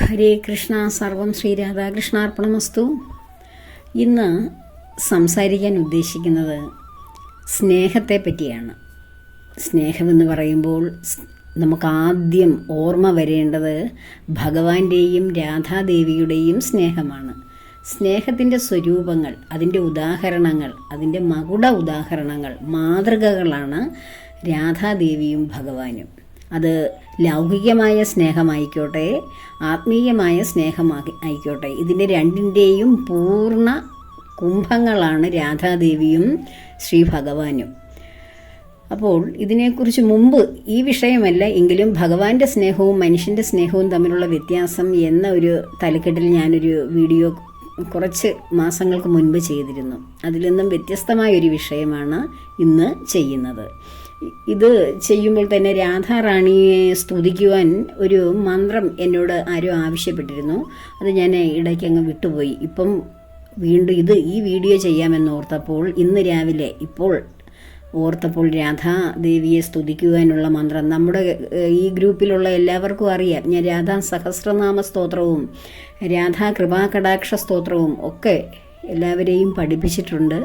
ഹരേ കൃഷ്ണ സർവം ശ്രീ രാധാകൃഷ്ണാർപ്പണമസ്തു. ഇന്ന് സംസാരിക്കാൻ ഉദ്ദേശിക്കുന്നത് സ്നേഹത്തെ പറ്റിയാണ് സ്നേഹമെന്ന് പറയുമ്പോൾ നമുക്ക് ആദ്യം ഓർമ്മ വരേണ്ടത് ഭഗവാന്റെയും രാധാദേവിയുടെയും സ്നേഹമാണ്. സ്നേഹത്തിന്റെ സ്വരൂപങ്ങൾ അതിന്റെ ഉദാഹരണങ്ങൾ അതിന്റെ മകുട ഉദാഹരണങ്ങൾ മാതൃകകളാണ് രാധാദേവിയും ഭഗവാനും. അത് ലൗകികമായ സ്നേഹമായിക്കോട്ടെ ആത്മീയമായ സ്നേഹമാക്കി ആയിക്കോട്ടെ. ഇതിന്റെ രണ്ടിന്റെയും പൂർണ കുംഭങ്ങളാണ് രാധാദേവിയും ശ്രീ ഭഗവാനും അപ്പോൾ ഇതിനെക്കുറിച്ച് മുമ്പ് ഈ വിഷയമല്ല എങ്കിലും ഭഗവാന്റെ സ്നേഹവും മനുഷ്യന്റെ സ്നേഹവും തമ്മിലുള്ള വ്യത്യാസം എന്ന ഒരു തലക്കെട്ടിൽ ഞാനൊരു വീഡിയോ കുറച്ച് മാസങ്ങൾക്ക് മുൻപ് ചെയ്തിരുന്നു. അതിൽ നിന്നും വ്യത്യസ്തമായ ഒരു വിഷയമാണ് ഇന്ന് ചെയ്യുന്നത്. ഇത് ചെയ്യുമ്പോൾ തന്നെ രാധാറാണിയെ സ്തുതിക്കുവാൻ ഒരു മന്ത്രം എന്നോട് ആരോ ആവശ്യപ്പെട്ടിരുന്നു. അത് ഞാൻ ഇടയ്ക്ക് അങ്ങ് വിട്ടുപോയി. ഇപ്പം വീണ്ടും ഇത് ഈ വീഡിയോ ചെയ്യാമെന്ന് ഓർത്തപ്പോൾ ഇന്ന് രാവിലെ ഇപ്പോൾ ഓർത്തപ്പോൾ രാധാദേവിയെ സ്തുതിക്കുവാനുള്ള മന്ത്രം. നമ്മുടെ ഈ ഗ്രൂപ്പിലുള്ള എല്ലാവർക്കും അറിയാം. ഞാൻ രാധാ സഹസ്രനാമ സ്തോത്രവും രാധാ കൃപാകടാക്ഷ സ്തോത്രവും ഒക്കെ എല്ലാവരെയും പഠിപ്പിച്ചിട്ടുണ്ട്.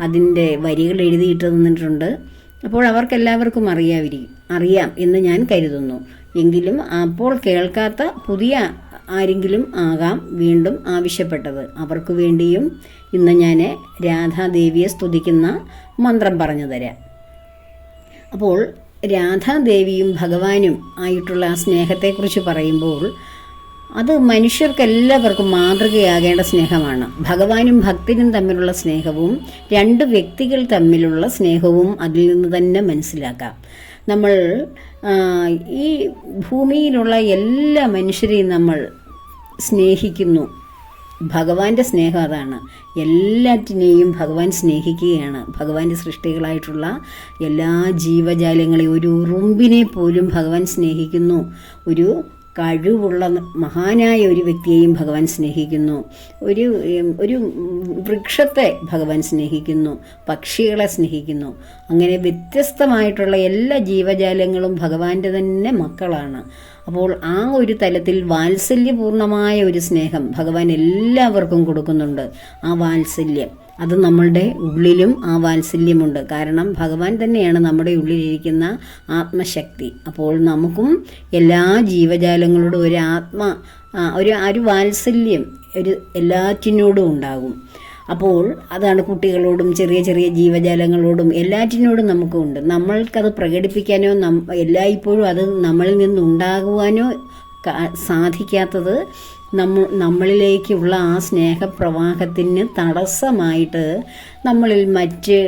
അതിന്റെ വരികൾ എഴുതിയിട്ട് തന്നിട്ടുണ്ട് അപ്പോൾ അവർക്കെല്ലാവർക്കും അറിയാവിരി അറിയാം എന്ന് ഞാൻ കരുതുന്നു. എങ്കിലും അപ്പോൾ കേൾക്കാത്ത പുതിയ ആരെങ്കിലും ആകാം വീണ്ടും ആവശ്യപ്പെട്ടത്. അവർക്ക് വേണ്ടിയും ഇന്ന് ഞാൻ രാധാദേവിയെ സ്തുതിക്കുന്ന മന്ത്രം പറഞ്ഞു തരാം. അപ്പോൾ രാധാദേവിയും ഭഗവാനും ആയിട്ടുള്ള ആ സ്നേഹത്തെക്കുറിച്ച് പറയുമ്പോൾ അത് മനുഷ്യർക്ക് എല്ലാവർക്കും മാതൃകയാകേണ്ട സ്നേഹമാണ്. ഭഗവാനും ഭക്തനും തമ്മിലുള്ള സ്നേഹവും രണ്ട് വ്യക്തികൾ തമ്മിലുള്ള സ്നേഹവും അതിൽ നിന്ന് തന്നെ മനസ്സിലാക്കാം. നമ്മൾ ഈ ഭൂമിയിലുള്ള എല്ലാ മനുഷ്യരെയും നമ്മൾ സ്നേഹിക്കുന്നു. ഭഗവാന്റെ സ്നേഹം അതാണ്. എല്ലാറ്റിനെയും ഭഗവാൻ സ്നേഹിക്കുകയാണ്. ഭഗവാന്റെ സൃഷ്ടികളായിട്ടുള്ള എല്ലാ ജീവജാലങ്ങളെയും ഒരു ഉറുമ്പിനെ പോലും ഭഗവാൻ സ്നേഹിക്കുന്നു. ഒരു കഴിവുള്ള മഹാനായ ഒരു വ്യക്തിയെയും ഭഗവാൻ സ്നേഹിക്കുന്നു. ഒരു ഒരു വൃക്ഷത്തെ ഭഗവാൻ സ്നേഹിക്കുന്നു പക്ഷികളെ സ്നേഹിക്കുന്നു. അങ്ങനെ വ്യത്യസ്തമായിട്ടുള്ള എല്ലാ ജീവജാലങ്ങളും ഭഗവാന്റെ തന്നെ മക്കളാണ്. അപ്പോൾ ആ ഒരു തലത്തിൽ വാത്സല്യപൂർണമായ ഒരു സ്നേഹം ഭഗവാൻ എല്ലാവർക്കും കൊടുക്കുന്നുണ്ട് ആ വാത്സല്യം. അത് നമ്മളുടെ ഉള്ളിലും ആ വാത്സല്യമുണ്ട്. കാരണം ഭഗവാൻ തന്നെയാണ് നമ്മുടെ ഉള്ളിലിരിക്കുന്ന ആത്മശക്തി. അപ്പോൾ നമുക്കും എല്ലാ ജീവജാലങ്ങളോടും ഒരു ആത്മ ഒരു ഒരു വാത്സല്യം ഒരു എല്ലാറ്റിനോടും ഉണ്ടാകും. അപ്പോൾ അതാണ് കുട്ടികളോടും ചെറിയ ചെറിയ ജീവജാലങ്ങളോടും എല്ലാറ്റിനോടും നമുക്കുണ്ട്. നമ്മൾക്കത് പ്രകടിപ്പിക്കാനോ നം എല്ലായ്പ്പോഴും അത് നമ്മളിൽ നിന്നുണ്ടാകുവാനോ സാധിക്കാത്തത് നമ്മ നമ്മളിലേക്കുള്ള ആ സ്നേഹപ്രവാഹത്തിന് തടസ്സമായിട്ട് നമ്മളിൽ മറ്റ്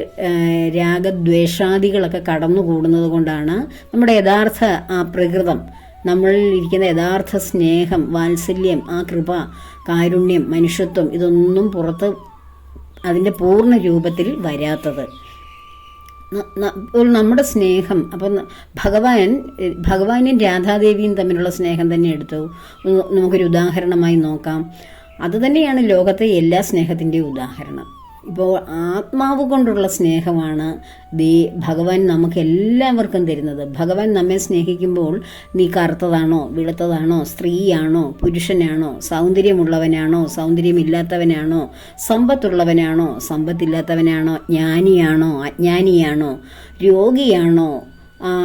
രാഗദ്വേഷാദികളൊക്കെ കടന്നുകൂടുന്നത് കൊണ്ടാണ് നമ്മുടെ യഥാർത്ഥ ആ പ്രകൃതം നമ്മളിൽ ഇരിക്കുന്ന യഥാർത്ഥ സ്നേഹം വാത്സല്യം ആ കൃപ കാരുണ്യം മനുഷ്യത്വം ഇതൊന്നും പുറത്ത് അതിന്റെ പൂർണ രൂപത്തിൽ വരാത്തത്. നമ്മുടെ സ്നേഹം അപ്പം ഭഗവാൻ ഭഗവാനും രാധാദേവിയും തമ്മിലുള്ള സ്നേഹം തന്നെ എടുത്തു. നമുക്കൊരു ഉദാഹരണമായി നോക്കാം. അതുതന്നെയാണ് ലോകത്തെ എല്ലാ സ്നേഹത്തിന്റെയും ഉദാഹരണം. ഇപ്പോൾ ആത്മാവ് കൊണ്ടുള്ള സ്നേഹമാണ് ദേ ഭഗവാൻ നമുക്ക് എല്ലാവർക്കും തരുന്നത്. ഭഗവാൻ നമ്മെ സ്നേഹിക്കുമ്പോൾ നീ കറുത്തതാണോ വെളുത്തതാണോ സ്ത്രീയാണോ പുരുഷനാണോ സൗന്ദര്യമുള്ളവനാണോ സൗന്ദര്യമില്ലാത്തവനാണോ സമ്പത്തുള്ളവനാണോ സമ്പത്തില്ലാത്തവനാണോ ജ്ഞാനിയാണോ അജ്ഞാനിയാണോ രോഗിയാണോ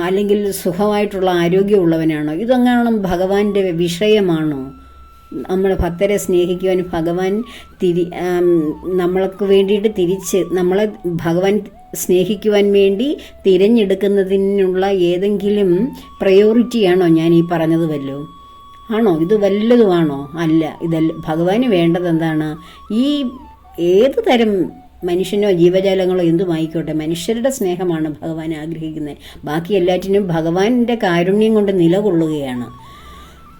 അല്ലെങ്കിൽ സുഖമായിട്ടുള്ള ആരോഗ്യമുള്ളവനാണോ ഇതെങ്ങാനും ഭഗവാന്റെ വിഷയമാണോ? നമ്മൾ ഭക്തരെ സ്നേഹിക്കുവാൻ ഭഗവാൻ തിരി നമ്മൾക്ക് വേണ്ടിയിട്ട് തിരിച്ച് നമ്മളെ ഭഗവാൻ സ്നേഹിക്കുവാൻ വേണ്ടി തിരഞ്ഞെടുക്കുന്നതിനുള്ള ഏതെങ്കിലും പ്രയോറിറ്റിയാണോ ഞാൻ ഈ പറഞ്ഞത് വല്ലോ ആണോ? ഇത് വല്ലതുമാണോ? അല്ല ഇതല്ല ഭഗവാന് വേണ്ടത് എന്താണ് ഈ ഏത് തരം മനുഷ്യനോ ജീവജാലങ്ങളോ എന്തുമായിക്കോട്ടെ മനുഷ്യരുടെ സ്നേഹമാണ് ഭഗവാൻ ആഗ്രഹിക്കുന്നത്. ബാക്കി എല്ലാറ്റിനും ഭഗവാന്റെ കാരുണ്യം കൊണ്ട് നിലകൊള്ളുകയാണ്.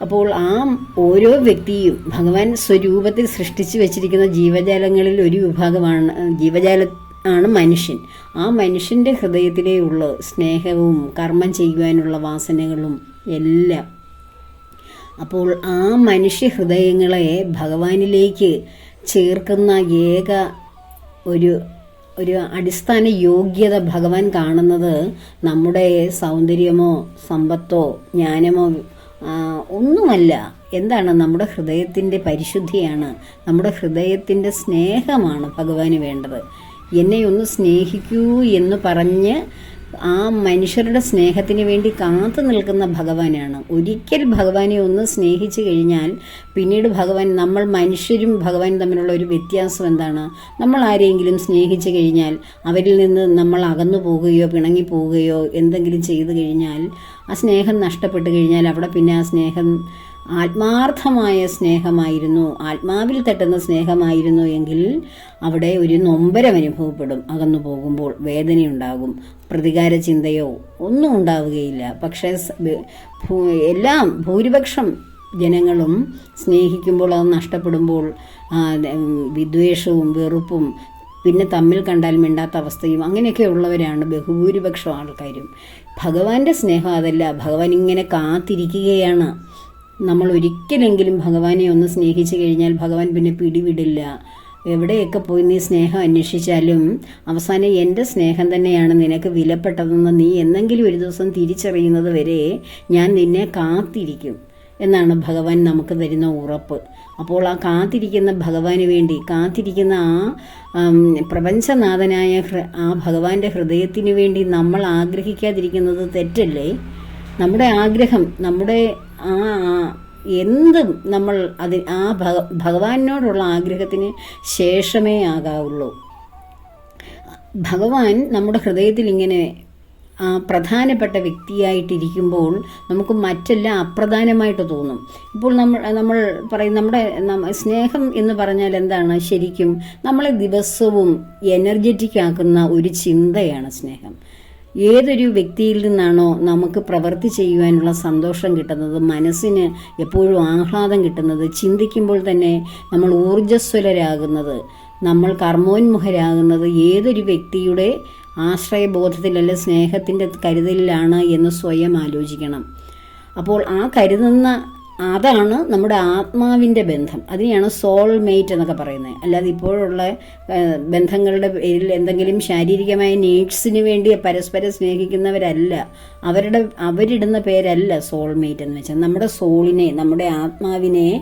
അപ്പോൾ ആ ഓരോ വ്യക്തിയും ഭഗവാൻ സ്വരൂപത്തിൽ സൃഷ്ടിച്ചു വെച്ചിരിക്കുന്ന ജീവജാലങ്ങളിൽ ഒരു വിഭാഗമാണ് ജീവജാല ആണ് മനുഷ്യൻ. ആ മനുഷ്യന്റെ ഹൃദയത്തിലേ ഉള്ള സ്നേഹവും കർമ്മം ചെയ്യുവാനുള്ള വാസനകളും എല്ലാം. അപ്പോൾ ആ മനുഷ്യ ഹൃദയങ്ങളെ ഭഗവാനിലേക്ക് ചേർക്കുന്ന ഏക ഒരു ഒരു അടിസ്ഥാന യോഗ്യത ഭഗവാൻ കാണുന്നത് നമ്മുടെ സൗന്ദര്യമോ സമ്പത്തോ ജ്ഞാനമോ ഒന്നുമല്ല. എന്താണ് നമ്മുടെ ഹൃദയത്തിന്റെ പരിശുദ്ധിയാണ്. നമ്മുടെ ഹൃദയത്തിന്റെ സ്നേഹമാണ് ഭഗവാന് വേണ്ടത്. എന്നെ ഒന്ന് സ്നേഹിക്കൂ എന്ന് പറഞ്ഞ് ആ മനുഷ്യരുടെ സ്നേഹത്തിന് വേണ്ടി കാത്തു നിൽക്കുന്ന ഭഗവാനാണ്. ഒരിക്കൽ ഭഗവാനെ ഒന്ന് സ്നേഹിച്ചു കഴിഞ്ഞാൽ പിന്നീട് ഭഗവാൻ നമ്മൾ മനുഷ്യരും ഭഗവാൻ തമ്മിലുള്ള ഒരു വ്യത്യാസം എന്താണ്? നമ്മൾ ആരെയെങ്കിലും സ്നേഹിച്ചു കഴിഞ്ഞാൽ അവരിൽ നിന്ന് നമ്മൾ അകന്നു പോവുകയോ പിണങ്ങി പോവുകയോ എന്തെങ്കിലും ചെയ്തു കഴിഞ്ഞാൽ ആ സ്നേഹം നഷ്ടപ്പെട്ടു കഴിഞ്ഞാൽ അവിടെ പിന്നെ ആ സ്നേഹം ആത്മാർത്ഥമായ സ്നേഹമായിരുന്നു. ആത്മാവിൽ തട്ടുന്ന സ്നേഹമായിരുന്നു എങ്കിൽ അവിടെ ഒരു നൊമ്പരം അനുഭവപ്പെടും. അകന്നു പോകുമ്പോൾ വേദനയുണ്ടാകും. പ്രതികാര ചിന്തയോ ഒന്നും ഉണ്ടാവുകയില്ല. പക്ഷേ എല്ലാം ഭൂരിപക്ഷം ജനങ്ങളും സ്നേഹിക്കുമ്പോൾ അത് നഷ്ടപ്പെടുമ്പോൾ വിദ്വേഷവും വെറുപ്പും പിന്നെ തമ്മിൽ കണ്ടാൽ മിണ്ടാത്ത അവസ്ഥയും അങ്ങനെയൊക്കെ ഉള്ളവരാണ് ബഹുഭൂരിപക്ഷം ആൾക്കാരും. ഭഗവാന്റെ സ്നേഹം അതല്ല. ഭഗവാൻ ഇങ്ങനെ കാത്തിരിക്കുകയാണ്. നമ്മൾ ഒരിക്കലെങ്കിലും ഭഗവാനെ ഒന്ന് സ്നേഹിച്ചു കഴിഞ്ഞാൽ ഭഗവാൻ പിന്നെ പിടിവിടില്ല. എവിടെയൊക്കെ പോയി നീ സ്നേഹം അന്വേഷിച്ചാലും അവസാനം എന്റെ സ്നേഹം തന്നെയാണ് നിനക്ക് വിലപ്പെട്ടതെന്ന് നീ എന്നെങ്കിലും ഒരു ദിവസം തിരിച്ചറിയുന്നത് വരെ ഞാൻ നിന്നെ കാത്തിരിക്കും എന്നാണ് ഭഗവാൻ നമുക്ക് തരുന്ന ഉറപ്പ്. അപ്പോൾ ആ കാത്തിരിക്കുന്ന ഭഗവാന് വേണ്ടി കാത്തിരിക്കുന്ന ആ പ്രപഞ്ചനാഥനായ ആ ഭഗവാന്റെ ഹൃദയത്തിന് വേണ്ടി നമ്മൾ ആഗ്രഹിക്കാതിരിക്കുന്നത് തെറ്റല്ലേ? നമ്മുടെ ആഗ്രഹം നമ്മുടെ ആ എന്തും നമ്മൾ അത് ആ ഭഗ ഭഗവാനോടുള്ള ആഗ്രഹത്തിന് ശേഷമേ ആകാവുള്ളൂ. ഭഗവാൻ നമ്മുടെ ഹൃദയത്തിൽ ഇങ്ങനെ പ്രധാനപ്പെട്ട വ്യക്തിയായിട്ടിരിക്കുമ്പോൾ നമുക്ക് മറ്റെല്ലാം അപ്രധാനമായിട്ട് തോന്നും. ഇപ്പോൾ നമ്മൾ നമ്മൾ പറയും നമ്മുടെ സ്നേഹം എന്ന് പറഞ്ഞാൽ എന്താണ്? ശരിക്കും നമ്മളെ ദിവസവും എനർജറ്റിക് ആക്കുന്ന ഒരു ചിന്തയാണ് സ്നേഹം. ഏതൊരു വ്യക്തിയിൽ നിന്നാണോ നമുക്ക് പ്രവൃത്തി ചെയ്യുവാനുള്ള സന്തോഷം കിട്ടുന്നത് മനസ്സിന് എപ്പോഴും ആഹ്ലാദം കിട്ടുന്നത് ചിന്തിക്കുമ്പോൾ തന്നെ നമ്മൾ ഊർജസ്വലരാകുന്നത് നമ്മൾ കർമ്മോന്മുഖരാകുന്നത് ഏതൊരു വ്യക്തിയുടെ ആശ്രയബോധത്തിലല്ല സ്നേഹത്തിന്റെ കരുതലിലാണ് എന്ന് സ്വയം ആലോചിക്കണം. അപ്പോൾ ആ കരുതുന്ന അതാണ് നമ്മുടെ ആത്മാവിന്റെ ബന്ധം. അതിനെയാണ് സോൾമേറ്റ് എന്നൊക്കെ പറയുന്നത്. അല്ലാതെ ഇപ്പോഴുള്ള ബന്ധങ്ങളുടെ പേരിൽ എന്തെങ്കിലും ശാരീരികമായ നീഡ്സിന് വേണ്ടി പരസ്പരം സ്നേഹിക്കുന്നവരല്ല. അവരുടെ അവരിടുന്ന പേരല്ല സോൾമേറ്റ് എന്ന് വെച്ചാൽ നമ്മുടെ സോളിനെ നമ്മുടെ ആത്മാവിനെ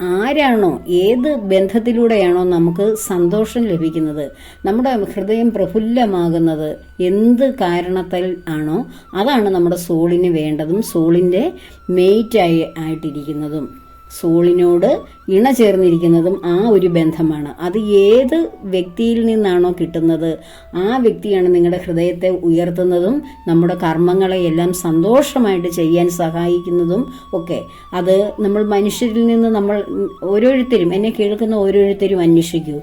ആരാണോ ഏത് ബന്ധത്തിലൂടെയാണോ നമുക്ക് സന്തോഷം ലഭിക്കുന്നത് നമ്മുടെ ഹൃദയം പ്രഫുല്ലമാകുന്നത് എന്ത് കാരണത്തിൽ ആണോ അതാണ് നമ്മുടെ സോളിന് വേണ്ടതും സോളിന്റെ മെയ്റ്റായി ആയിട്ടിരിക്കുന്നതും. സോളിനോട് ഇണ ചേർന്നിരിക്കുന്നതും ആ ഒരു ബന്ധമാണ്. അത് ഏത് വ്യക്തിയിൽ നിന്നാണോ കിട്ടുന്നത് ആ വ്യക്തിയാണ് നിങ്ങളുടെ ഹൃദയത്തെ ഉയർത്തുന്നതും നമ്മുടെ കർമ്മങ്ങളെ എല്ലാം സന്തോഷമായിട്ട് ചെയ്യാൻ സഹായിക്കുന്നതും ഒക്കെ. അത് നമ്മൾ മനുഷ്യരിൽ നിന്ന് നമ്മൾ ഓരോരുത്തരും എന്നെ കേൾക്കുന്ന ഓരോരുത്തരും അന്വേഷിക്കൂ.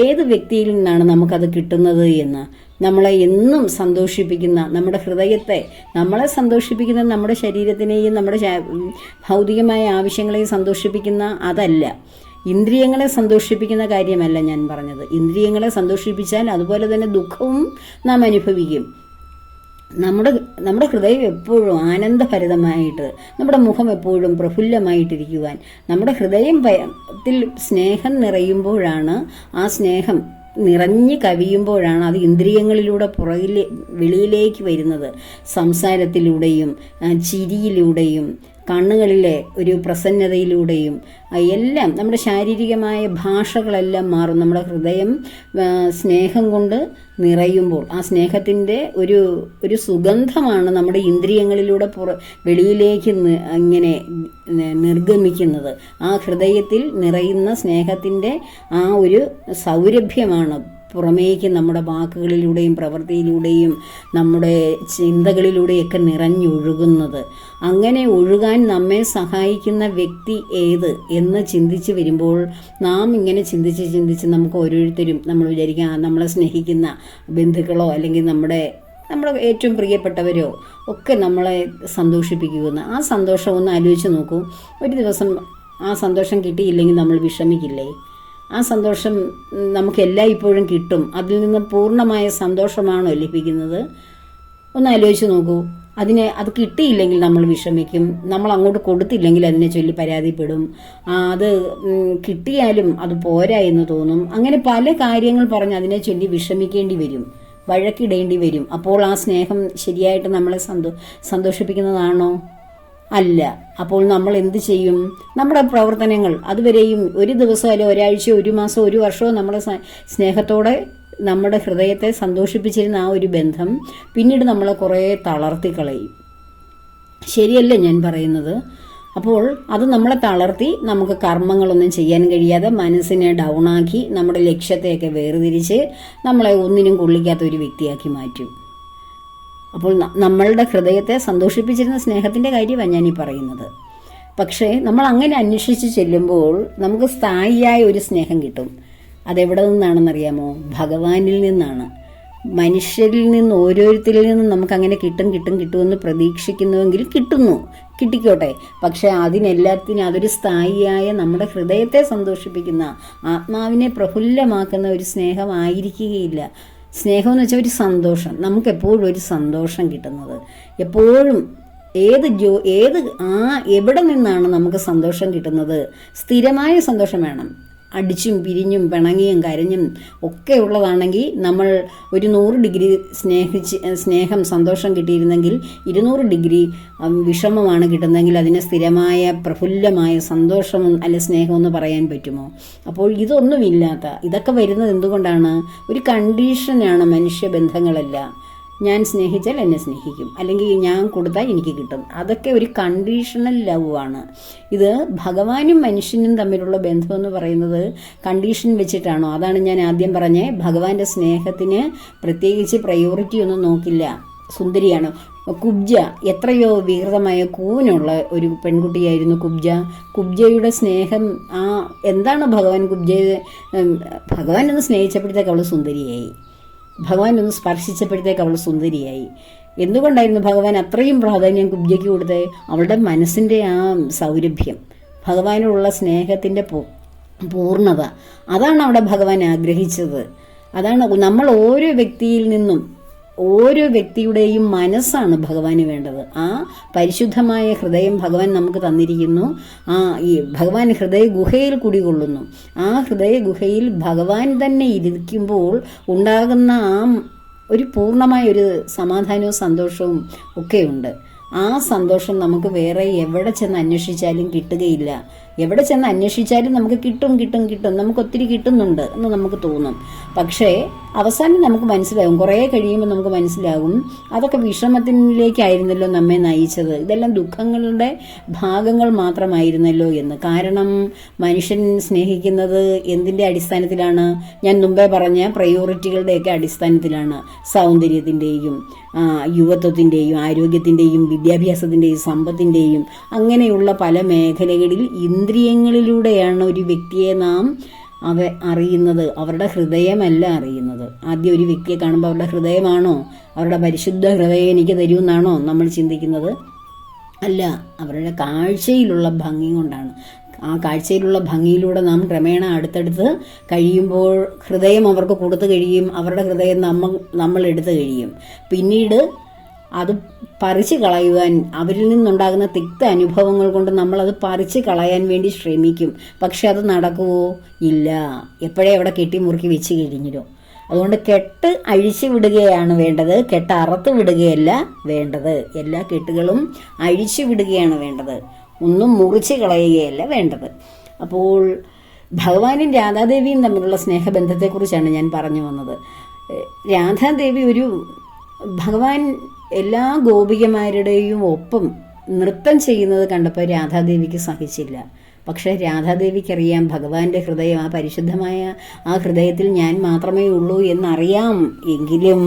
ഏത് വ്യക്തിയിൽ നിന്നാണ് നമുക്കത് കിട്ടുന്നത് എന്ന്? നമ്മളെ എന്നും സന്തോഷിപ്പിക്കുന്ന നമ്മുടെ ഹൃദയത്തെ നമ്മളെ സന്തോഷിപ്പിക്കുന്ന നമ്മുടെ ശരീരത്തിനെയും നമ്മുടെ ഭൗതികമായ ആവശ്യങ്ങളെയും സന്തോഷിപ്പിക്കുന്ന അതല്ല. ഇന്ദ്രിയങ്ങളെ സന്തോഷിപ്പിക്കുന്ന കാര്യമല്ല ഞാൻ പറഞ്ഞത്. ഇന്ദ്രിയങ്ങളെ സന്തോഷിപ്പിച്ചാൽ അതുപോലെ തന്നെ ദുഃഖവും നാം അനുഭവിക്കും. നമ്മുടെ നമ്മുടെ ഹൃദയം എപ്പോഴും ആനന്ദഭരിതമായിട്ട് നമ്മുടെ മുഖം എപ്പോഴും പ്രഫുല്ലമായിട്ടിരിക്കുവാൻ നമ്മുടെ ഹൃദയം ഭയത്തിൽ സ്നേഹം നിറയുമ്പോഴാണ് ആ സ്നേഹം നിറഞ്ഞു കവിയുമ്പോഴാണ് അത് ഇന്ദ്രിയങ്ങളിലൂടെ പുറകിലെ വെളിയിലേക്ക് വരുന്നത്. സംസാരത്തിലൂടെയും ചിരിയിലൂടെയും കണ്ണുകളിലെ ഒരു പ്രസന്നതയിലൂടെയും എല്ലാം നമ്മുടെ ശാരീരികമായ ഭാഷകളെല്ലാം മാറും. നമ്മുടെ ഹൃദയം സ്നേഹം കൊണ്ട് നിറയുമ്പോൾ ആ സ്നേഹത്തിന്റെ ഒരു ഒരു സുഗന്ധമാണ് നമ്മുടെ ഇന്ദ്രിയങ്ങളിലൂടെ പുറ വെളിയിലേക്ക് ഇങ്ങനെ നിർഗമിക്കുന്നത്. ആ ഹൃദയത്തിൽ നിറയുന്ന സ്നേഹത്തിന്റെ ആ ഒരു സൗരഭ്യമാണ് പുറമേക്ക് നമ്മുടെ വാക്കുകളിലൂടെയും പ്രവൃത്തിയിലൂടെയും നമ്മുടെ ചിന്തകളിലൂടെയൊക്കെ നിറഞ്ഞൊഴുകുന്നത്. അങ്ങനെ ഒഴുകാൻ നമ്മെ സഹായിക്കുന്ന വ്യക്തി ഏത് എന്ന് ചിന്തിച്ച് വരുമ്പോൾ നാം ഇങ്ങനെ ചിന്തിച്ച് ചിന്തിച്ച് നമുക്ക് ഓരോരുത്തരും നമ്മൾ വിചാരിക്കുക നമ്മളെ സ്നേഹിക്കുന്ന ബന്ധുക്കളോ അല്ലെങ്കിൽ നമ്മുടെ നമ്മുടെ ഏറ്റവും പ്രിയപ്പെട്ടവരോ ഒക്കെ നമ്മളെ സന്തോഷിപ്പിക്കുമെന്ന് ആ സന്തോഷം ഒന്ന് ആലോചിച്ച് നോക്കൂ. ഒരു ദിവസം ആ സന്തോഷം കിട്ടിയില്ലെങ്കിൽ നമ്മൾ വിഷമിക്കില്ലേ? ആ സന്തോഷം നമുക്ക് എല്ലായ്പ്പോഴും കിട്ടും. അതിൽ നിന്ന് പൂർണമായ സന്തോഷമാണോ ലഭിക്കുന്നത്? ഒന്ന് ആലോചിച്ച് നോക്കൂ. അതിനെ അത് കിട്ടിയില്ലെങ്കിൽ നമ്മൾ വിഷമിക്കും. നമ്മൾ അങ്ങോട്ട് കൊടുത്തില്ലെങ്കിൽ അതിനെ ചൊല്ലി പരാതിപ്പെടും. അത് കിട്ടിയാലും അത് പോരാ എന്ന് തോന്നും. അങ്ങനെ പല കാര്യങ്ങൾ പറഞ്ഞ് അതിനെ ചൊല്ലി വിഷമിക്കേണ്ടി വരും. വഴക്കിടേണ്ടി വരും. അപ്പോൾ ആ സ്നേഹം ശരിയായിട്ട് നമ്മളെ സന്തോ സന്തോഷിപ്പിക്കുന്നതാണോ? അല്ല. അപ്പോൾ നമ്മൾ എന്ത് ചെയ്യും? നമ്മുടെ പ്രവർത്തനങ്ങൾ അതുവരെയും ഒരു ദിവസം അല്ലെ ഒരാഴ്ചയോ ഒരു മാസം ഒരു വർഷമോ നമ്മുടെ സ്നേഹത്തോടെ നമ്മുടെ ഹൃദയത്തെ സന്തോഷിപ്പിച്ചിരുന്ന ആ ഒരു ബന്ധം പിന്നീട് നമ്മളെ കുറേ തളർത്തി കളയും. ശരിയല്ല ഞാൻ പറയുന്നത്? അപ്പോൾ അത് നമ്മളെ തളർത്തി നമുക്ക് കർമ്മങ്ങളൊന്നും ചെയ്യാൻ കഴിയാതെ മനസ്സിനെ ഡൗണാക്കി നമ്മുടെ ലക്ഷ്യത്തെയൊക്കെ വേർതിരിച്ച് നമ്മളെ ഒന്നിനും കൊള്ളിക്കാത്ത ഒരു വ്യക്തിയാക്കി മാറ്റും. അപ്പോൾ നമ്മളുടെ ഹൃദയത്തെ സന്തോഷിപ്പിച്ചിരുന്ന സ്നേഹത്തിന്റെ കാര്യമാണ് ഈ പറയുന്നത്. പക്ഷേ നമ്മൾ അങ്ങനെ അന്വേഷിച്ച് ചെല്ലുമ്പോൾ നമുക്ക് സ്ഥായിയായ ഒരു സ്നേഹം കിട്ടും. അതെവിടെ നിന്നാണെന്നറിയാമോ? ഭഗവാനിൽ നിന്നാണ്. മനുഷ്യരിൽ നിന്ന് ഓരോരുത്തരിൽ നിന്നും നമുക്ക് അങ്ങനെ കിട്ടും കിട്ടും കിട്ടുമെന്ന് പ്രതീക്ഷിക്കുന്നുവെങ്കിൽ കിട്ടുന്നു. കിട്ടിക്കോട്ടെ. പക്ഷേ അതിനെല്ലാത്തിനും അതൊരു സ്ഥായിയായ നമ്മുടെ ഹൃദയത്തെ സന്തോഷിപ്പിക്കുന്ന ആത്മാവിനെ പ്രഫുല്ലമാക്കുന്ന ഒരു സ്നേഹമായിരിക്കുകയില്ല. സ്നേഹം എന്ന് വെച്ചാൽ ഒരു സന്തോഷം. നമുക്ക് എപ്പോഴും ഒരു സന്തോഷം കിട്ടുന്നത്. എപ്പോഴും ഏത് ജോ ഏത് ആ എവിടെ നിന്നാണ് നമുക്ക് സന്തോഷം കിട്ടുന്നത്? സ്ഥിരമായ സന്തോഷം വേണം. അടിച്ചും പിരിഞ്ഞും പിണങ്ങിയും കരഞ്ഞും ഒക്കെ ഉള്ളതാണെങ്കിൽ നമ്മൾ ഒരു നൂറ് ഡിഗ്രി സ്നേഹിച്ച് സ്നേഹം സന്തോഷം കിട്ടിയിരുന്നെങ്കിൽ ഇരുന്നൂറ് ഡിഗ്രി വിഷമമാണ് കിട്ടുന്നതെങ്കിൽ അതിന് സ്ഥിരമായ പ്രഫുല്ലമായ സന്തോഷം അല്ലെ സ്നേഹമെന്ന് പറയാൻ പറ്റുമോ? അപ്പോൾ ഇതൊന്നുമില്ലാത്ത ഇതൊക്കെ വരുന്നത് എന്തുകൊണ്ടാണ്? ഒരു കണ്ടീഷനാണ് മനുഷ്യബന്ധങ്ങളെല്ലാം ഞാൻ സ്നേഹിച്ചാൽ എന്നെ സ്നേഹിക്കും. അല്ലെങ്കിൽ ഞാൻ കൊടുത്താൽ എനിക്ക് കിട്ടും. അതൊക്കെ ഒരു കണ്ടീഷണൽ ലവ് ആണ്. ഇത് ഭഗവാനും മനുഷ്യനും തമ്മിലുള്ള ബന്ധം എന്ന് പറയുന്നത് കണ്ടീഷൻ വെച്ചിട്ടാണോ? അതാണ് ഞാൻ ആദ്യം പറഞ്ഞേ. ഭഗവാന്റെ സ്നേഹത്തിന് പ്രത്യേകിച്ച് പ്രയോറിറ്റി ഒന്നും നോക്കില്ല. സുന്ദരിയാണ്. കുബ്ജ എത്രയോ വികൃതമായ കൂനുള്ള ഒരു പെൺകുട്ടിയായിരുന്നു കുബ്ജ. കുബ്ജയുടെ സ്നേഹം ആ എന്താണ് ഭഗവാൻ കുബ്ജയെ ഭഗവാൻ എന്ന് സ്നേഹിച്ചപ്പോഴത്തേക്ക് അവൾ സുന്ദരിയായി. ഭഗവാൻ ഒന്ന് സ്പർശിച്ചപ്പോഴത്തേക്ക് അവൾ സുന്ദരിയായി. എന്തുകൊണ്ടായിരുന്നു ഭഗവാൻ അത്രയും പ്രാധാന്യം കുബ്ജയ്ക്ക് കൊടുത്തത്? അവളുടെ മനസ്സിന്റെ ആ സൗരഭ്യം ഭഗവാനോടുള്ള സ്നേഹത്തിന്റെ പൂർണത അതാണ് അവിടെ ഭഗവാൻ ആഗ്രഹിച്ചത്. അതാണ് നമ്മൾ ഓരോ വ്യക്തിയിൽ നിന്നും ഓരോ വ്യക്തിയുടെയും മനസ്സാണ് ഭഗവാന് വേണ്ടത്. ആ പരിശുദ്ധമായ ഹൃദയം ഭഗവാൻ നമുക്ക് തന്നിരിക്കുന്നു. ആ ഈ ഭഗവാൻ ഹൃദയ ഗുഹയിൽ കുടികൊള്ളുന്നു. ആ ഹൃദയ ഗുഹയിൽ ഭഗവാൻ തന്നെ ഇരിക്കുമ്പോൾ ഉണ്ടാകുന്ന ആ ഒരു പൂർണമായ ഒരു സമാധാനവും സന്തോഷവും ഒക്കെയുണ്ട്. ആ സന്തോഷം നമുക്ക് വേറെ എവിടെ ചെന്ന് അന്വേഷിച്ചാലും കിട്ടുകയില്ല. എവിടെ ചെന്ന് അന്വേഷിച്ചാലും നമുക്ക് കിട്ടും കിട്ടും കിട്ടും. നമുക്ക് ഒത്തിരി കിട്ടുന്നുണ്ട് എന്ന് നമുക്ക് തോന്നും. പക്ഷേ അവസാനം നമുക്ക് മനസ്സിലാകും കുറേ കഴിയുമ്പോൾ നമുക്ക് മനസ്സിലാകും അതൊക്കെ വിഷമത്തിലേക്കായിരുന്നല്ലോ നമ്മെ നയിച്ചത്. ഇതെല്ലാം ദുഃഖങ്ങളുടെ ഭാഗങ്ങൾ മാത്രമായിരുന്നല്ലോ എന്ന്. കാരണം മനുഷ്യൻ സ്നേഹിക്കുന്നത് എന്തിന്റെ അടിസ്ഥാനത്തിലാണ്? ഞാൻ മുമ്പേ പറഞ്ഞ പ്രയോറിറ്റികളുടെയൊക്കെ അടിസ്ഥാനത്തിലാണ്. സൗന്ദര്യത്തിന്റെയും യുവത്വത്തിന്റെയും ആരോഗ്യത്തിന്റെയും വിദ്യാഭ്യാസത്തിന്റെയും സമ്പത്തിന്റെയും അങ്ങനെയുള്ള പല മേഖലകളിൽ ഇന്ദ്രിയങ്ങളിലൂടെയാണ് ഒരു വ്യക്തിയെ നാം അവ അറിയുന്നത്. അവരുടെ ഹൃദയമല്ല അറിയുന്നത്. ആദ്യം ഒരു വ്യക്തിയെ കാണുമ്പോൾ അവരുടെ ഹൃദയമാണോ? അവരുടെ പരിശുദ്ധ ഹൃദയം എനിക്ക് തരുമെന്നാണോ നമ്മൾ ചിന്തിക്കുന്നത്? അല്ല അവരുടെ കാഴ്ചയിലുള്ള ഭംഗി കൊണ്ടാണ്. ആ കാഴ്ചയിലുള്ള ഭംഗിയിലൂടെ നാം ക്രമേണ അടുത്തടുത്ത് കഴിയുമ്പോൾ ഹൃദയം അവർക്ക് കൊടുത്തു കഴിയും. അവരുടെ ഹൃദയം നമ്മൾ നമ്മൾ എടുത്തു കഴിയും. പിന്നീട് അത് പറിച്ചു കളയുവാൻ അവരിൽ നിന്നുണ്ടാകുന്ന തിക്ത അനുഭവങ്ങൾ കൊണ്ട് നമ്മളത് പറിച്ചു കളയാൻ വേണ്ടി ശ്രമിക്കും. പക്ഷെ അത് നടക്കുവോ? ഇല്ല. എപ്പോഴേ അവിടെ കെട്ടിമുറുക്കി വെച്ച് കഴിഞ്ഞിരും അതുകൊണ്ട് കെട്ട് അഴിച്ചു വിടുകയാണ് വേണ്ടത്. കെട്ട് അറുത്ത് വിടുകയല്ല വേണ്ടത്. എല്ലാ കെട്ടുകളും അഴിച്ചു വിടുകയാണ് വേണ്ടത്. ഒന്നും മുറിച്ച് കളയുകയല്ല വേണ്ടത്. അപ്പോൾ ഭഗവാനും രാധാദേവിയും തമ്മിലുള്ള സ്നേഹബന്ധത്തെക്കുറിച്ചാണ് ഞാൻ പറഞ്ഞു വന്നത്. രാധാദേവി ഒരു ഭഗവാൻ എല്ലാ ഗോപികമാരുടെയും ഒപ്പം നൃത്തം ചെയ്യുന്നത് കണ്ടപ്പോൾ രാധാദേവിക്ക് സഹിച്ചില്ല. പക്ഷേ രാധാദേവിക്കറിയാം ഭഗവാന്റെ ഹൃദയം ആ പരിശുദ്ധമായ ആ ഹൃദയത്തിൽ ഞാൻ മാത്രമേ ഉള്ളൂ എന്നറിയാം. എങ്കിലും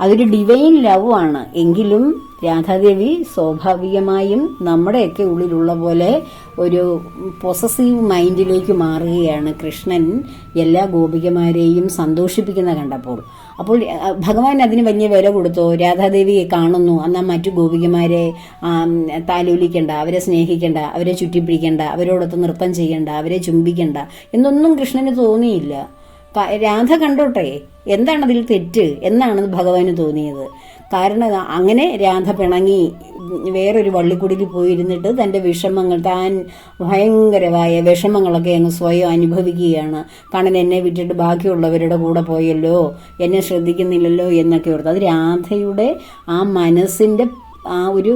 അതൊരു ഡിവൈൻ ലവ് ആണ്. എങ്കിലും രാധാദേവി സ്വാഭാവികമായും നമ്മുടെയൊക്കെ ഉള്ളിലുള്ള പോലെ ഒരു പൊസസീവ് മൈൻഡിലേക്ക് മാറുകയാണ് കൃഷ്ണൻ എല്ലാ ഗോപികമാരെയും സന്തോഷിപ്പിക്കുന്ന കണ്ടപ്പോൾ. അപ്പോൾ ഭഗവാൻ അതിന് വലിയ വില കൊടുത്തു. രാധാദേവിയെ കാണുന്നു. എന്നാൽ മറ്റു ഗോപികമാരെ താലോലിക്കേണ്ട അവരെ സ്നേഹിക്കണ്ട അവരെ ചുറ്റിപ്പിടിക്കണ്ട അവരോടൊത്ത് നൃത്തം ചെയ്യണ്ട അവരെ ചുംബിക്കണ്ട എന്നൊന്നും കൃഷ്ണന് തോന്നിയില്ല. രാധ കണ്ടോട്ടെ എന്താണ് അതിൽ തെറ്റ്? എന്നാണ് ഭഗവാന് തോന്നിയത്. കാരണം അങ്ങനെ രാധ പിണങ്ങി വേറൊരു വള്ളിക്കുടിയിൽ പോയിരുന്നിട്ട് തന്റെ വിഷമങ്ങൾ താൻ ഭയങ്കരമായ വിഷമങ്ങളൊക്കെ അങ്ങ് സ്വയം അനുഭവിക്കുകയാണ്. കണ്ണൻ എന്നെ വിട്ടിട്ട് ബാക്കിയുള്ളവരുടെ കൂടെ പോയല്ലോ എന്നെ ശ്രദ്ധിക്കുന്നില്ലല്ലോ എന്നൊക്കെ ഓർത്ത്. അത് രാധയുടെ ആ മനസ്സിന്റെ ആ ഒരു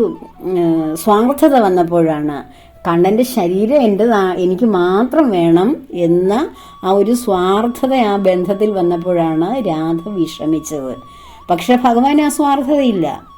സ്വാർത്ഥത വന്നപ്പോഴാണ് കണ്ണന്റെ ശരീരം എന്റെ എനിക്ക് മാത്രം വേണം എന്ന ആ ഒരു സ്വാർത്ഥത ആ ബന്ധത്തിൽ വന്നപ്പോഴാണ് രാധ വിഷമിച്ചത്. പക്ഷെ ഭഗവാൻ ആ സ്വാർത്ഥതയില്ല.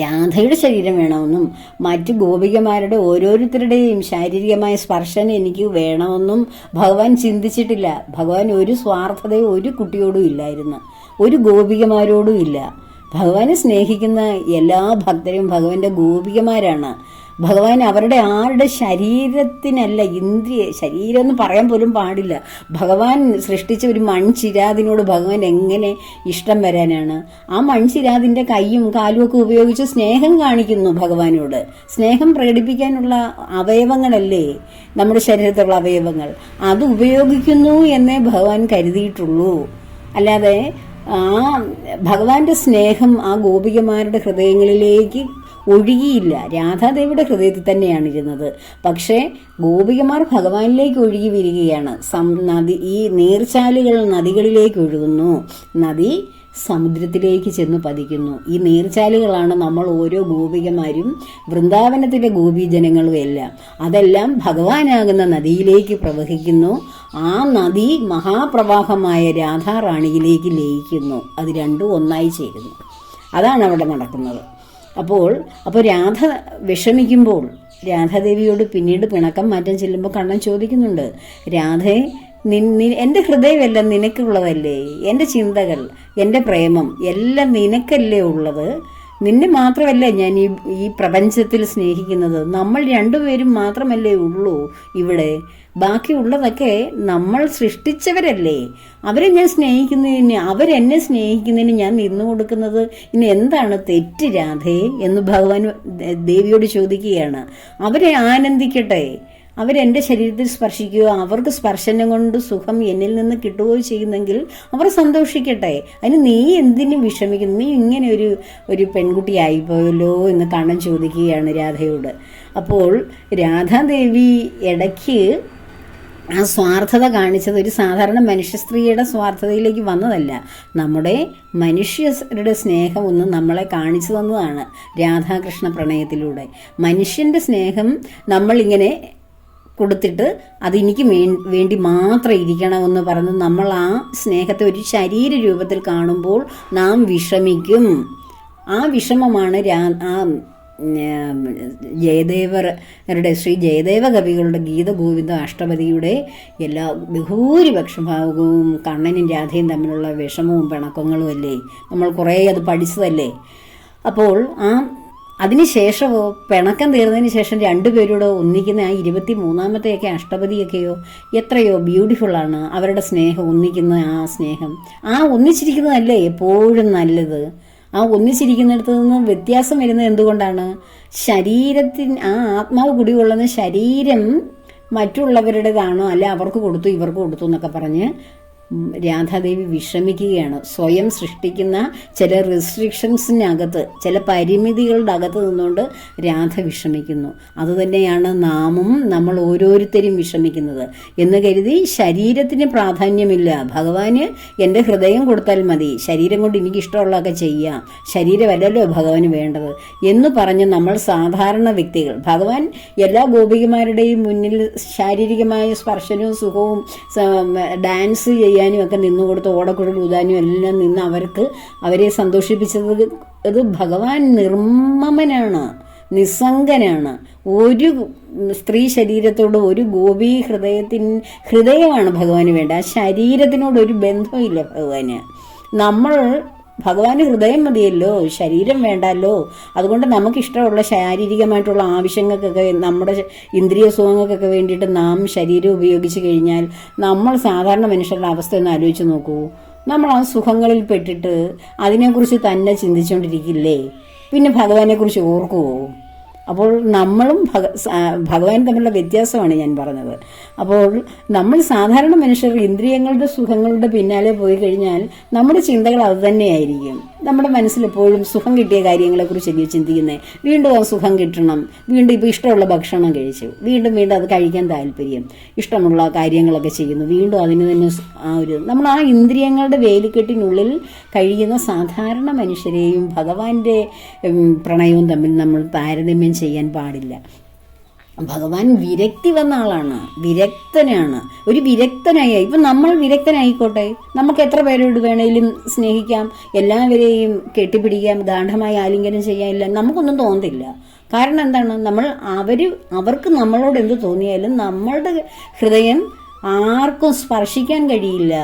രാധയുടെ ശരീരം വേണമെന്നും മറ്റ് ഗോപികമാരുടെ ഓരോരുത്തരുടെയും ശാരീരികമായ സ്പർശനം എനിക്ക് വേണമെന്നും ഭഗവാൻ ചിന്തിച്ചിട്ടില്ല. ഭഗവാൻ ഒരു സ്വാർത്ഥതയും ഒരു കുട്ടിയോടും ഇല്ലായിരുന്നു. ഒരു ഗോപികമാരോടും ഇല്ല. ഭഗവാനെ സ്നേഹിക്കുന്ന എല്ലാ ഭക്തരും ഭഗവാന്റെ ഗോപികമാരാണ്. ഭഗവാൻ അവരുടെ ആരുടെ ശരീരത്തിനല്ല ഇന്ദ്രിയ ശരീരം എന്ന് പറയാൻ പോലും പാടില്ല. ഭഗവാൻ സൃഷ്ടിച്ച ഒരു മൺചിരാതിനോട് ഭഗവാൻ എങ്ങനെ ഇഷ്ടം വരാനാണ്? ആ മൺചിരാതിന്റെ കൈയും കാലും ഒക്കെ ഉപയോഗിച്ച് സ്നേഹം കാണിക്കുന്നു ഭഗവാനോട്. സ്നേഹം പ്രകടിപ്പിക്കാനുള്ള അവയവങ്ങളല്ലേ നമ്മുടെ ശരീരത്തിലുള്ള അവയവങ്ങൾ? അത് ഉപയോഗിക്കുന്നു എന്നേ ഭഗവാൻ കരുതിയിട്ടുള്ളൂ. അല്ലാതെ ആ ഭഗവാന്റെ സ്നേഹം ആ ഗോപികമാരുടെ ഹൃദയങ്ങളിലേക്ക് ഒഴുകിയില്ല. രാധാദേവിയുടെ ഹൃദയത്തിൽ തന്നെയാണ് ഇരുന്നത്. പക്ഷേ ഗോപികമാർ ഭഗവാനിലേക്ക് ഒഴുകി വരികയാണ്. നദി ഈ നീർച്ചാലുകൾ നദികളിലേക്ക് ഒഴുകുന്നു. നദി സമുദ്രത്തിലേക്ക് ചെന്ന് പതിക്കുന്നു. ഈ നീർച്ചാലുകളാണ് നമ്മൾ ഓരോ ഗോപികമാരും വൃന്ദാവനത്തിലെ ഗോപീജനങ്ങളും എല്ലാം. അതെല്ലാം ഭഗവാനാകുന്ന നദിയിലേക്ക് പ്രവഹിക്കുന്നു. ആ നദി മഹാപ്രവാഹമായ രാധാറാണിയിലേക്ക് ലയിക്കുന്നു. അത് രണ്ടും ഒന്നായി ചേരുന്നു. അതാണ് അവിടെ നടക്കുന്നത്. അപ്പോൾ അപ്പോൾ രാധ വിഷമിക്കുമ്പോൾ രാധാദേവിയോട് പിന്നീട് പിണക്കം മാറ്റം ചെല്ലുമ്പോൾ കണ്ണൻ ചോദിക്കുന്നുണ്ട് രാധേ നിൻ എന്റെ ഹൃദയമല്ല നിനക്കുള്ളതല്ലേ? എന്റെ ചിന്തകൾ എന്റെ പ്രേമം എല്ലാം നിനക്കല്ലേ ഉള്ളത്? നിന്നെ മാത്രമല്ല ഞാൻ ഈ ഈ പ്രപഞ്ചത്തിൽ സ്നേഹിക്കുന്നത്? നമ്മൾ രണ്ടുപേരും മാത്രമല്ലേ ഉള്ളൂ ഇവിടെ? ബാക്കിയുള്ളതൊക്കെ നമ്മൾ സൃഷ്ടിച്ചവരല്ലേ. അവരെ ഞാൻ സ്നേഹിക്കുന്നതിന് അവരെന്നെ സ്നേഹിക്കുന്നതിന് ഞാൻ നിന്നു കൊടുക്കുന്നത് ഇനി എന്താണ് തെറ്റ് രാധേ എന്ന് ഭഗവാൻ ദേവിയോട് ചോദിക്കുകയാണ്. അവരെ ആനന്ദിക്കട്ടെ. അവരെന്റെ ശരീരത്തിൽ സ്പർശിക്കുകയോ അവർക്ക് സ്പർശനം കൊണ്ട് സുഖം എന്നിൽ നിന്ന് കിട്ടുകയോ ചെയ്യുന്നെങ്കിൽ അവർ സന്തോഷിക്കട്ടെ. അതിന് നീ എന്തിനു വിഷമിക്കുന്നു? നീ ഇങ്ങനെ ഒരു ഒരു പെൺകുട്ടിയായിപ്പോയല്ലോ എന്ന് കണ്ണൻ ചോദിക്കുകയാണ് രാധയോട്. അപ്പോൾ രാധാദേവി ഇടയ്ക്ക് ആ സ്വാർത്ഥത കാണിച്ചത് ഒരു സാധാരണ മനുഷ്യ സ്ത്രീയുടെ സ്വാർത്ഥതയിലേക്ക് വന്നതല്ല. നമ്മുടെ മനുഷ്യരുടെ സ്നേഹം ഒന്ന് നമ്മളെ കാണിച്ചു തന്നതാണ് രാധാകൃഷ്ണ പ്രണയത്തിലൂടെ. മനുഷ്യന്റെ സ്നേഹം നമ്മളിങ്ങനെ കൊടുത്തിട്ട് അതെനിക്ക് വേണ്ടി മാത്രം ഇരിക്കണമെന്ന് പറഞ്ഞ് നമ്മൾ ആ സ്നേഹത്തെ ഒരു ശരീര രൂപത്തിൽ കാണുമ്പോൾ നാം വിഷമിക്കും. ആ വിഷമമാണ് രാ ആ ജയദേവരുടെ ശ്രീ ജയദേവ കവികളുടെ ഗീതഗോവിന്ദ അഷ്ടപതിയുടെ എല്ലാ ബഹൂരിപക്ഷ ഭാഗവും കണ്ണനും രാധയും തമ്മിലുള്ള വിഷമവും പിണക്കങ്ങളും അല്ലേ? നമ്മൾ കുറേ അത് പഠിച്ചതല്ലേ? അപ്പോൾ ആ അതിനുശേഷമോ പിണക്കം തീർന്നതിന് ശേഷം രണ്ടുപേരോട് ഒന്നിക്കുന്ന ആ ഇരുപത്തി മൂന്നാമത്തെയൊക്കെ അഷ്ടപതിയൊക്കെയോ എത്രയോ ബ്യൂട്ടിഫുള്ളാണ് അവരുടെ സ്നേഹം ഒന്നിക്കുന്ന ആ സ്നേഹം. ആ ഒന്നിച്ചിരിക്കുന്നതല്ലേ എപ്പോഴും നല്ലത്? ആ ഒന്നിച്ചിരിക്കുന്നിടത്ത് നിന്ന് വ്യത്യാസം വരുന്നത് എന്തുകൊണ്ടാണ്? ശരീരത്തിന് ആ ആത്മാവ് കുടികൊള്ളുന്ന ശരീരം മറ്റുള്ളവരുടേതാണോ? അല്ല അവർക്ക് കൊടുത്തു ഇവർക്ക് കൊടുത്തു എന്നൊക്കെ പറഞ്ഞ് രാധാദേവി വിഷമിക്കുകയാണ് സ്വയം സൃഷ്ടിക്കുന്ന ചില റെസ്ട്രിക്ഷൻസിനകത്ത് ചില പരിമിതികളുടെ അകത്ത് നിന്നുകൊണ്ട് രാധ വിഷമിക്കുന്നു അതുതന്നെയാണ് നാമും നമ്മൾ ഓരോരുത്തരും വിഷമിക്കുന്നത് എന്ന് കരുതി ശരീരത്തിന് പ്രാധാന്യമില്ല. ഭഗവാന് എന്റെ ഹൃദയം കൊടുത്താൽ മതി. ശരീരം കൊണ്ട് എനിക്കിഷ്ടമുള്ളതൊക്കെ ചെയ്യാം. ശരീരമല്ലല്ലോ ഭഗവാന് വേണ്ടത്. എന്ന് പറഞ്ഞ് നമ്മൾ സാധാരണ വ്യക്തികൾ ഭഗവാൻ എല്ലാ ഗോപികമാരുടെയും മുന്നിൽ ശാരീരികമായ സ്പർശനവും സുഖവും ഡാൻസ് ഡാൻസ് ചെയ്യാനും ഒക്കെ നിന്ന് കൊടുത്ത് ഓടക്കുഴൽ ഊതാനും എല്ലാം നിന്ന് അവർക്ക് അവരെ സന്തോഷിപ്പിച്ചത് അത് ഭഗവാൻ നിർമ്മമനാണ് നിസ്സംഗനാണ്. ഒരു സ്ത്രീ ശരീരത്തോട് ഒരു ഗോപി ഹൃദയത്തിന് ഹൃദയമാണ് ഭഗവാന് വേണ്ട ആ ശരീരത്തിനോട് ഒരു ബന്ധമില്ല ഭഗവാന്. നമ്മൾ ഭഗവാന് ഹൃദയം മതിയല്ലോ ശരീരം വേണ്ടല്ലോ. അതുകൊണ്ട് നമുക്ക് ഇഷ്ടമുള്ള ശാരീരികമായിട്ടുള്ള ആവശ്യങ്ങൾക്കൊക്കെ നമ്മുടെ ഇന്ദ്രിയ സുഖങ്ങൾക്കൊക്കെ വേണ്ടിയിട്ട് നാം ശരീരം ഉപയോഗിച്ച് കഴിഞ്ഞാൽ നമ്മൾ സാധാരണ മനുഷ്യരുടെ അവസ്ഥ ഒന്ന് ആലോചിച്ച് നോക്കൂ. നമ്മൾ ആ സുഖങ്ങളിൽ പെട്ടിട്ട് അതിനെക്കുറിച്ച് തന്നെ ചിന്തിച്ചുകൊണ്ടിരിക്കില്ലേ പിന്നെ ഭഗവാനെക്കുറിച്ച് ഓർക്കുമോ അപ്പോൾ നമ്മളും ഭഗ ഭഗവാൻ തമ്മിലുള്ള വ്യത്യാസമാണ് ഞാൻ പറഞ്ഞത്. അപ്പോൾ നമ്മൾ സാധാരണ മനുഷ്യർ ഇന്ദ്രിയങ്ങളുടെ സുഖങ്ങളുടെ പിന്നാലെ പോയി കഴിഞ്ഞാൽ നമ്മുടെ ചിന്തകൾ അത് തന്നെയായിരിക്കും. നമ്മുടെ മനസ്സിൽ എപ്പോഴും സുഖം കിട്ടിയ കാര്യങ്ങളെക്കുറിച്ചല്ലേ ചിന്തിക്കുന്നത് വീണ്ടും ആ സുഖം കിട്ടണം. വീണ്ടും ഇപ്പോൾ ഇഷ്ടമുള്ള ഭക്ഷണം കഴിച്ചു. വീണ്ടും വീണ്ടും അത് കഴിക്കാൻ താല്പര്യം. ഇഷ്ടമുള്ള കാര്യങ്ങളൊക്കെ ചെയ്യുന്നു. വീണ്ടും അതിന് തന്നെ ആ ഒരു നമ്മൾ ആ ഇന്ദ്രിയങ്ങളുടെ വേലിക്കെട്ടിനുള്ളിൽ കഴിയുന്ന സാധാരണ മനുഷ്യരെയും ഭഗവാന്റെ പ്രണയവും തമ്മിൽ നമ്മൾ താരതമ്യം ചെയ്യാൻ പാടില്ല. ഭഗവാൻ വിരക്തി വന്ന ആളാണ്. വിരക്തനാണ്. ഒരു വിരക്തനായ. ഇപ്പം നമ്മൾ വിരക്തനായിക്കോട്ടെ? നമുക്ക് എത്ര പേരോട് വേണേലും സ്നേഹിക്കാം. എല്ലാവരെയും കെട്ടിപ്പിടിക്കാം. ഗാഠമായി ആലിംഗനം ചെയ്യാനില്ല നമുക്കൊന്നും തോന്നില്ല കാരണം എന്താണ്? നമ്മൾ അവർ അവർക്ക് നമ്മളോട് എന്ത് തോന്നിയാലും നമ്മളുടെ ഹൃദയം ആർക്കും സ്പർശിക്കാൻ കഴിയില്ല.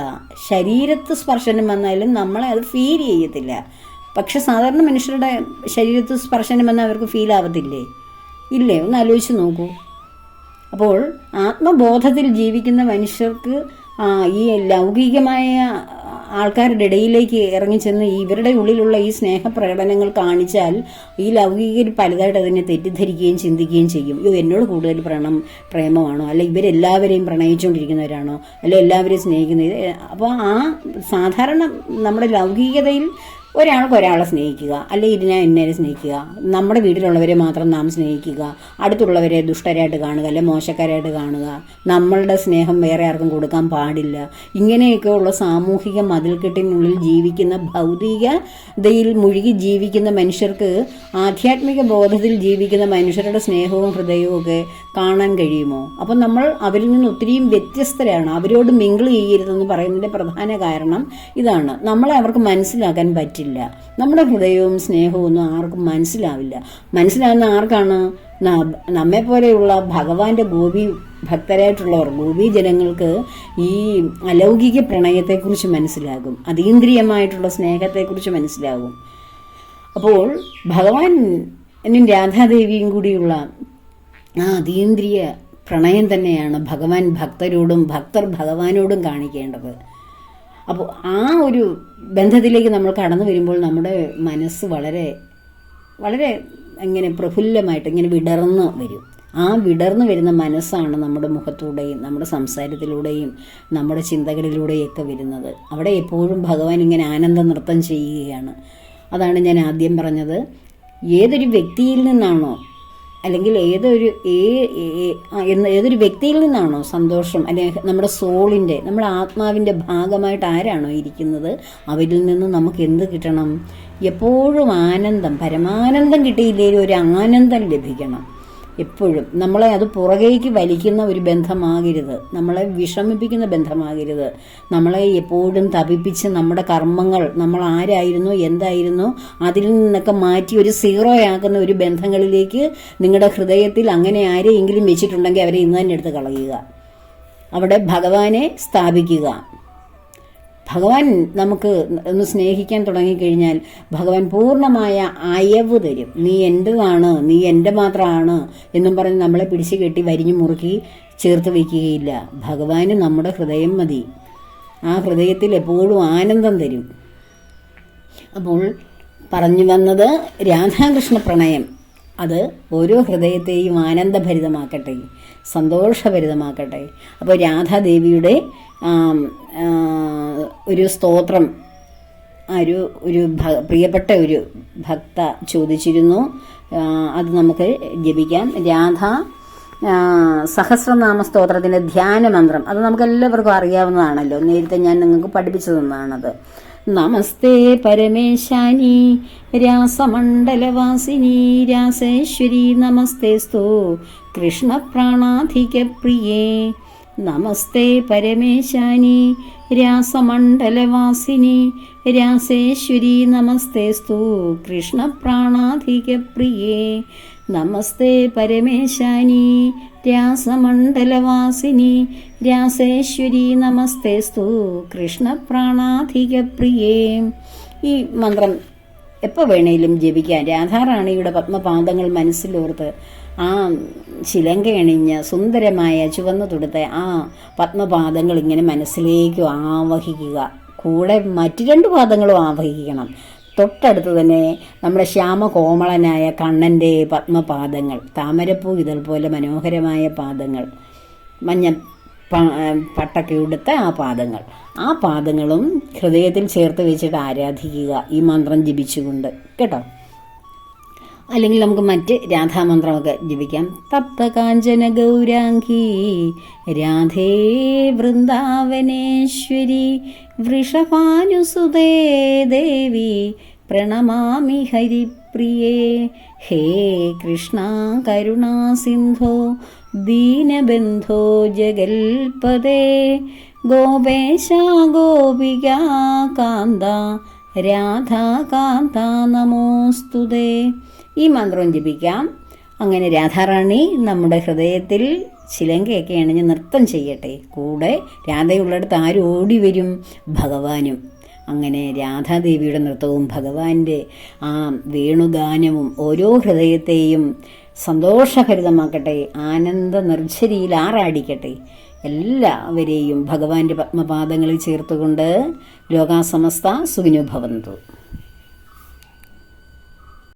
ശരീരത്ത് സ്പർശനം വന്നാലും നമ്മളെ അത് ഫീൽ ചെയ്യത്തില്ല. പക്ഷെ സാധാരണ മനുഷ്യരുടെ ശരീരത്ത് സ്പർശനം എന്ന് അവർക്ക് ഫീൽ ആവത്തില്ലേ? ഇല്ലേ? ഒന്ന് ആലോചിച്ച് നോക്കൂ. അപ്പോൾ ആത്മബോധത്തിൽ ജീവിക്കുന്ന മനുഷ്യർക്ക് ഈ ലൗകികമായ ആൾക്കാരുടെ ഇടയിലേക്ക് ഇറങ്ങിച്ചെന്ന് ഇവരുടെ ഉള്ളിലുള്ള ഈ സ്നേഹപ്രകടനങ്ങൾ കാണിച്ചാൽ ഈ ലൗകികർ പലതായിട്ട് അതിനെ തെറ്റിദ്ധരിക്കുകയും ചിന്തിക്കുകയും ചെയ്യും. അയ്യോ എന്നോട് കൂടുതൽ പ്രണം പ്രേമമാണോ? അല്ല ഇവരെല്ലാവരെയും പ്രണയിച്ചുകൊണ്ടിരിക്കുന്നവരാണോ? അല്ല എല്ലാവരെയും സ്നേഹിക്കുന്നത് അപ്പോൾ ആ സാധാരണ നമ്മുടെ ലൗകികതയിൽ ഒരാൾക്ക് ഒരാളെ സ്നേഹിക്കുക അല്ലെ ഇതിനെ ഇന്നേരെ സ്നേഹിക്കുക. നമ്മുടെ വീട്ടിലുള്ളവരെ മാത്രം നാം സ്നേഹിക്കുക. അടുത്തുള്ളവരെ ദുഷ്ടരായിട്ട് കാണുക അല്ലെ മോശക്കാരായിട്ട് കാണുക. നമ്മളുടെ സ്നേഹം വേറെ ആർക്കും കൊടുക്കാൻ പാടില്ല. ഇങ്ങനെയൊക്കെയുള്ള സാമൂഹിക മതിൽക്കെട്ടിനുള്ളിൽ ജീവിക്കുന്ന ഭൗതികതയിൽ മുഴുകി ജീവിക്കുന്ന മനുഷ്യർക്ക് ആധ്യാത്മിക ബോധത്തിൽ ജീവിക്കുന്ന മനുഷ്യരുടെ സ്നേഹവും ഹൃദയവും ഒക്കെ കാണാൻ കഴിയുമോ? അപ്പം നമ്മൾ അവരിൽ നിന്ന് ഒത്തിരിയും വ്യത്യസ്തരാണ്. അവരോട് മിങ്കിൾ ചെയ്യരുതെന്ന് പറയുന്നതിന്റെ പ്രധാന കാരണം ഇതാണ്. നമ്മളെ അവർക്ക് മനസ്സിലാക്കാൻ പറ്റില്ല. നമ്മുടെ ഹൃദയവും സ്നേഹവും ഒന്നും ആർക്കും മനസ്സിലാവില്ല. മനസ്സിലാവുന്ന ആർക്കാണ്? ന- നമ്മെ പോലെയുള്ള ഭഗവാന്റെ ഗോപി ഭക്തരായിട്ടുള്ളവർ ഗോപി ജനങ്ങൾക്ക് ഈ അലൗകിക പ്രണയത്തെക്കുറിച്ച് മനസ്സിലാകും. അതീന്ദ്രിയമായിട്ടുള്ള സ്നേഹത്തെക്കുറിച്ച് മനസ്സിലാകും. അപ്പോൾ ഭഗവാനും രാധാദേവിയും കൂടിയുള്ള ആ അതീന്ദ്രിയ പ്രണയം തന്നെയാണ് ഭഗവാൻ ഭക്തരോടും ഭക്തർ ഭഗവാനോടും കാണിക്കേണ്ടത്. അപ്പോൾ ആ ഒരു ബന്ധത്തിലേക്ക് നമ്മൾ കടന്നു വരുമ്പോൾ നമ്മുടെ മനസ്സ് വളരെ വളരെ ഇങ്ങനെ പ്രഫുല്ലമായിട്ട് ഇങ്ങനെ വിടർന്ന് വരും. ആ വിടർന്നു വരുന്ന മനസ്സാണ് നമ്മുടെ മുഖത്തൂടെയും നമ്മുടെ സംസാരത്തിലൂടെയും നമ്മുടെ ചിന്തകളിലൂടെയൊക്കെ വരുന്നത്. അവിടെ എപ്പോഴും ഭഗവാൻ ഇങ്ങനെ ആനന്ദ നൃത്തം ചെയ്യുകയാണ്. അതാണ് ഞാൻ ആദ്യം പറഞ്ഞത്. ഏതൊരു വ്യക്തിയിൽ നിന്നാണോ അല്ലെങ്കിൽ ഏതൊരു ഏ- ഏതൊരു വ്യക്തിയിൽ നിന്നാണോ സന്തോഷം അല്ലെങ്കിൽ നമ്മുടെ സോളിന്റെ നമ്മുടെ ആത്മാവിന്റെ ഭാഗമായിട്ട് ആരാണോ ഇരിക്കുന്നത് അവരിൽ നിന്ന് നമുക്ക് എന്ത് കിട്ടണം? എപ്പോഴും ആനന്ദം പരമാനന്ദം കിട്ടിയില്ലെങ്കിൽ ഒരു ആനന്ദം ലഭിക്കണം. എപ്പോഴും. നമ്മളെ അത് പുറകേക്ക് വലിക്കുന്ന ഒരു ബന്ധമാകരുത്. നമ്മളെ വിഷമിപ്പിക്കുന്ന ബന്ധമാകരുത്. നമ്മളെ എപ്പോഴും തപിപ്പിച്ച് നമ്മുടെ കർമ്മങ്ങൾ നമ്മൾ ആരായിരുന്നു എന്തായിരുന്നു അതിൽ നിന്നൊക്കെ മാറ്റി ഒരു സീറോ ആക്കുന്ന ഒരു ബന്ധങ്ങളിലേക്ക് നിങ്ങളുടെ ഹൃദയത്തിൽ അങ്ങനെ ആരെയെങ്കിലും വെച്ചിട്ടുണ്ടെങ്കിൽ അവരെ ഇന്ന് തന്നെ എടുത്ത് കളയുക. അവിടെ ഭഗവാനെ സ്ഥാപിക്കുക. ഭഗവാൻ നമുക്ക് ഒന്ന് സ്നേഹിക്കാൻ തുടങ്ങിക്കഴിഞ്ഞാൽ ഭഗവാൻ പൂർണമായ അയവ് തരും. നീ എന്റെതാണ് നീ എന്റെ മാത്രമാണ് എന്നും പറഞ്ഞ് നമ്മളെ പിടിച്ചു കെട്ടി വരിഞ്ഞു മുറുക്കി ചേർത്ത് വയ്ക്കുകയില്ല ഭഗവാന് നമ്മുടെ ഹൃദയം മതി. ആ ഹൃദയത്തിൽ എപ്പോഴും ആനന്ദം തരും. അപ്പോൾ പറഞ്ഞു വന്നത് രാധാകൃഷ്ണ പ്രണയം. അത് ഓരോ ഹൃദയത്തെയും ആനന്ദഭരിതമാക്കട്ടെ. സന്തോഷഭരിതമാക്കട്ടെ. അപ്പോൾ രാധാദേവിയുടെ ഒരു സ്തോത്രം ഒരു ഒരു പ്രിയപ്പെട്ട ഒരു ഭക്ത ചോദിച്ചിരുന്നു. അത് നമുക്ക് ജപിക്കാം. രാധ സഹസ്രനാമ സ്തോത്രത്തിന്റെ ധ്യാനമന്ത്രം അത് നമുക്ക് എല്ലാവർക്കും അറിയാവുന്നതാണല്ലോ. നേരത്തെ ഞാൻ നിങ്ങൾക്ക് പഠിപ്പിച്ചു നമസ്തേ പരമേശാനി രാസമണ്ഡലവാസിനി രാസേശ്വരി നമസ്തേസ്തു കൃഷ്ണപ്രാണാധിക പ്രിയേ നമസ്തേ പരമേശാനി രാസമണ്ഡലവാസിനി രാസേശ്വരി നമസ്തേസ്തു സ്തു പ്രിയേ നമസ്തേ പരമേശാനി രാസമണ്ഡലവാസിനി രാസേശ്വരി നമസ്തേസ്തു സ്തു പ്രിയേ ഈ മന്ത്രം എപ്പോൾ വേണേലും ജപിക്കാം. രാധാറാണിയുടെ പത്മപാദങ്ങൾ മനസ്സിലോർത്ത് ആ ചിലങ്കയണിഞ്ഞ സുന്ദരമായ ചുവന്ന തുടുത്ത ആ പത്മപാദങ്ങൾ ഇങ്ങനെ മനസ്സിലേക്ക് ആവഹിക്കുക. കൂടെ മറ്റു രണ്ട് പാദങ്ങളും ആവഹിക്കണം. തൊട്ടടുത്ത് തന്നെ നമ്മുടെ ശ്യാമകോമളനായ കണ്ണന്റെ പത്മപാദങ്ങൾ താമരപ്പൂ ഇതൾ പോലെ മനോഹരമായ പാദങ്ങൾ മഞ്ഞ പട്ടൊക്കെ ഉടുത്ത ആ പാദങ്ങൾ. ആ പാദങ്ങളും ഹൃദയത്തിൽ ചേർത്ത് വെച്ചിട്ട് ആരാധിക്കുക ഈ മന്ത്രം ജപിച്ചുകൊണ്ട്. കേട്ടോ? അല്ലെങ്കിൽ നമുക്ക് മറ്റ് രാധാമന്ത്രമൊക്കെ ജപിക്കാം. തപ്ത കാഞ്ചന ഗൗരാംഗി രാധേ വൃന്ദാവനേശ്വരി വൃഷഭാനുസുതേ ദേവി പ്രണമാമി ഹരിപ്രിയേ ഹേ കൃഷ്ണ കരുണാ സിന്ധോ ദീനബന്ധോ ജഗൽപദേ ഗോപേശ ഗോപിക കാന്ത രാധാകാന്ത നമോസ്തുതേ. ഈ മന്ത്രം ജപിക്കാം. അങ്ങനെ രാധാറാണി നമ്മുടെ ഹൃദയത്തിൽ ചിലങ്കയൊക്കെ അണിഞ്ഞ് നൃത്തം ചെയ്യട്ടെ. കൂടെ രാധയുള്ളിടത്ത് ആരും ഓടി വരും? ഭഗവാനും. അങ്ങനെ രാധാദേവിയുടെ നൃത്തവും ഭഗവാന്റെ ആ വേണുഗാനവും ഓരോ ഹൃദയത്തെയും സന്തോഷഭരിതമാക്കട്ടെ. ആനന്ദ നിർജരിയിൽ ആറാടിക്കട്ടെ. എല്ലാവരെയും ഭഗവാന്റെ പത്മപാദങ്ങളിൽ ചേർത്തുകൊണ്ട് ലോകാസമസ്ത സുഖിനു ഭവന്തു.